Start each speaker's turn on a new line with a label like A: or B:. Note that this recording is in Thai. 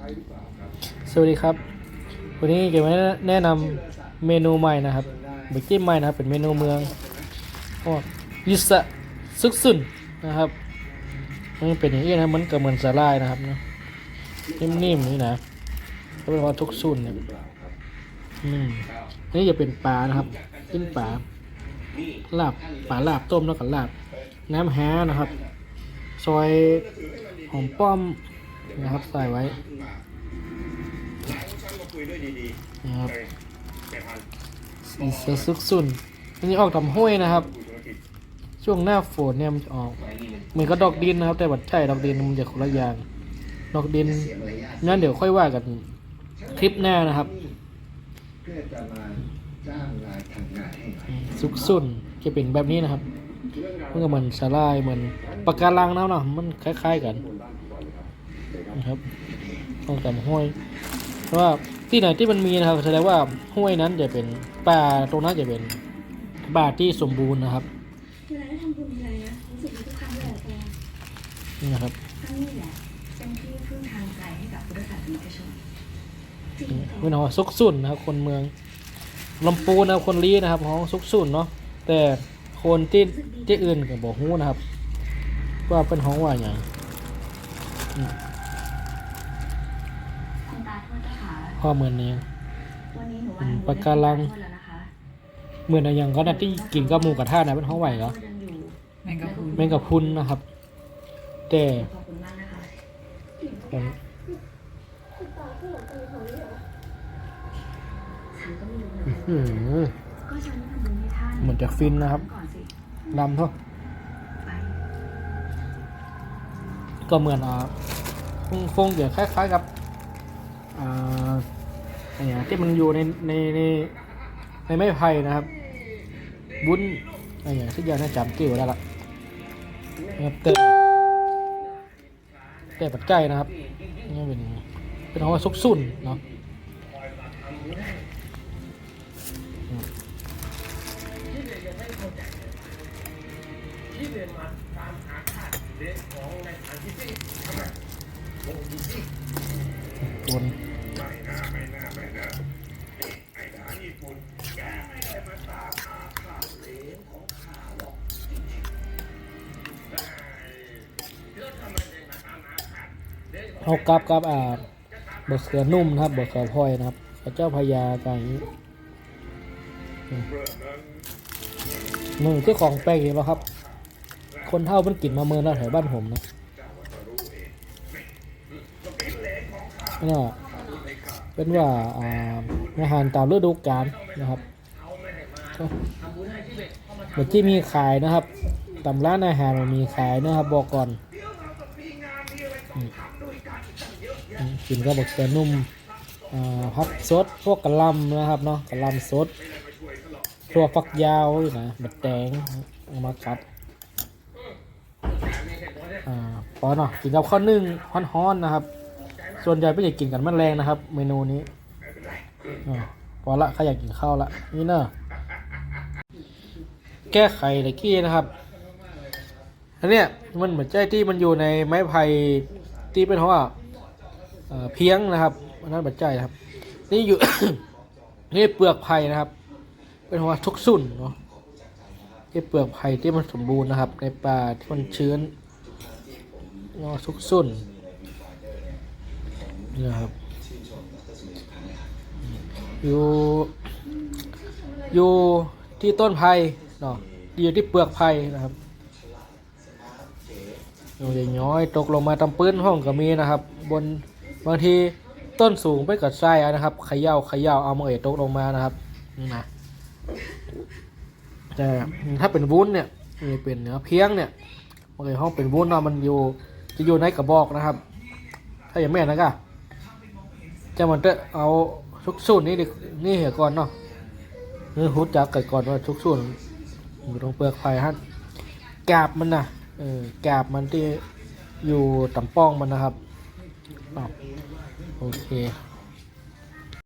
A: สวัสดีครับ วันนี้เก็บมาแนะนำเมนูใหม่นะครับเบกกิ้ใหม่นะครับ เป็นเมนูเมืองพวกยิสะซึกซุนนะครับมันเป็นอย่างนี้นะมันก็เหมือนสาลายนะครับเนาะนิ่มๆนี่นะก็เป็นว่าทุกซุนเนี่ยอืมนนี้จะเป็นปลานะครับกินปลาลาบปลาลาบต้มแล้วก็ลาบ น้ำแห้นะครับ ซอยหอมป้อม นะครับใส่ไว้นะครับสีเสือซุกซุนอันนี้ออกทำห้วยนะครับ ช่วงหน้าฝนเนี่ยมันจะออกเหมือนกับดอกดินนะครับ แต่บัดใช่ดอกดินมันจะคนละอย่าง ดอกดินงั้นเดี๋ยวค่อยว่ากันคลิปหน้านะครับ
B: เพื่อจะมาจ้างงานทำงานให้หน่อย
A: ซุกซุนจะเป็นแบบนี้นะครับมันก็เหมือนสาลายเหมือนปากการังนะเนาะมันคล้าย ๆกัน นะครับต้องจำห้วยเพราะว่าที่ไหนที่มันมีนะครับแสดงว่าห้วยนั้นจะเป็นป่าตรงนั้นจะเป็นป่าที่สมบูรณ์นะครับ
C: เวลาได้ทำบุญทีไรนะรู้สึกว่าทุกครั้งเลยแก
A: นี่นะครับ
C: ครั้งนี้แหละเป็นที่พึ่งทางใจให้กับพุทธศาสนิกชนจริง
A: ไม่นอาซุกซุนนะครับ คนเมืองลำปูนนะครับคนลีนะครับห้องซุกซุนเนาะแต่คนที่ที่อื่นก็บอกฮู้นะครับ ว่าเป็นห้องว่าอย่าง
C: คุณตาทวดเจ้า ขา
A: พ่อเหมือนนี้
C: วันนี้หนู
A: อื
C: วัน
A: มปะการัง
C: ทวดแล้วนะคะ
A: เหมือนอย่างก็นะที่กินกับหมูกระทะนะเป็นห้องไหวเหรอ
C: ยังอยู่
D: แมงกะพรุน
A: แมงกะพรุนนะครับ แต่
C: ขอบคุณมากนะคะ
A: ผม
C: ฉันก็ไม่รู้เหมือน
A: อื้อ
C: กัน
A: หือ
C: ก็ฉันทำบุญให้ท่าน
A: เหมือนจะฟินนะครับ
C: ก่อนสิ
A: ลำเท่า
C: ไป
A: ก็เหมือนอ่าฟงฟงเดี๋ยวคล้ายๆกับ อ่าอะไรนะที่มันอยู่ในในในในไม้ไผ่นะครับ บุ้นอะไรอย่างที่ยางน่าจำติ้วได้ละนะครับแต่แต่ปัจจัยนะครับนี่เป็นเป็นคำว่าซุกซุนเนาะคน ไม่น่าไม่น่าไม่น่ะไอ้ทหารญี่ปุ่นแกไ
E: ม่ได้มาตามหาข้าว
A: เลนของข้าหรอกแล้
E: วทำไมเด็กมาตามหาข้า
A: เอากลับกลับอ่าบะเสือนุ่มนะครับบะเสือพ่อยนะครับพระเจ้าพญาอะไก่นหนึ่งคือของแปลงเหรอครับ คนเท่าเป็นกินมาเมินแล้วแถวบ้านผมนะนี่ เป็นว่าอาอาหารตามฤดูกาลนะครับเหมือนที่มีขายนะครับตามร้านอาหารมันมีขายนะครับบอกก่อนกินก็บอกแต่นุ่มพับซดพวกกระลำนะครับเนาะกระลำสดตัวฟักยาวนี่นะบัดแดงเอามากัดอ่าพอเนาะกินกับข้าวนึ่งฮ้อนๆนะครับ ส่วนใหญ่ไม่อยากกินกันมันแมลงนะครับ เมนูนี้อพอละใครอยากกินข้าวละนี่เนอะแก้ไขตะกี้นะครับอันเนี้ยมันเหมือนใจที่มันอยู่ในไม้ไผ่ที่เป็นเพราะว่าเพียงนะครับอันนั้นบัดใจครับ นี่อยู่ นี่เปลือกไผ่นะครับ เป็นเพราะว่าทุกสุ่นเนาะที่เปลือกไผ่ที่มันสมบูรณ์นะครับ ในป่าที่มันชื้นงอซุกซุ่น นี่นะครับ อยู่อยู่ที่ต้นไผ่เนาะอยู่ที่เปลือกไผ่นะครับอยู่อย่างน้อยตกลงมาตำปื้นห้องก็มีนะครับ บนบางทีต้นสูงไปกับไส้นะครับขย่าขย่าเอามาเอตกลงมานะครับนี่นะแต่ถ้าเป็นวุ้นเนี่ยนี่เป็นเนื้อเพียงเนี่ยโอเคห้องเป็นวุ้นเนาะมันอยู่จะอยู่ในกระบอกนะครับ ถ้าอย่างแม่นนะก็ จะมันจะเอาทุกสูตรนี่ดินี่เหรอก่อนเนาะนี่หูจักเกิดก่อนว่าทุกสูตรอยู่ตรงเปลือกไผ่ฮะกาบมันนะเออกาบมันที่อยู่ต่ำป้องมันนะครับโอเค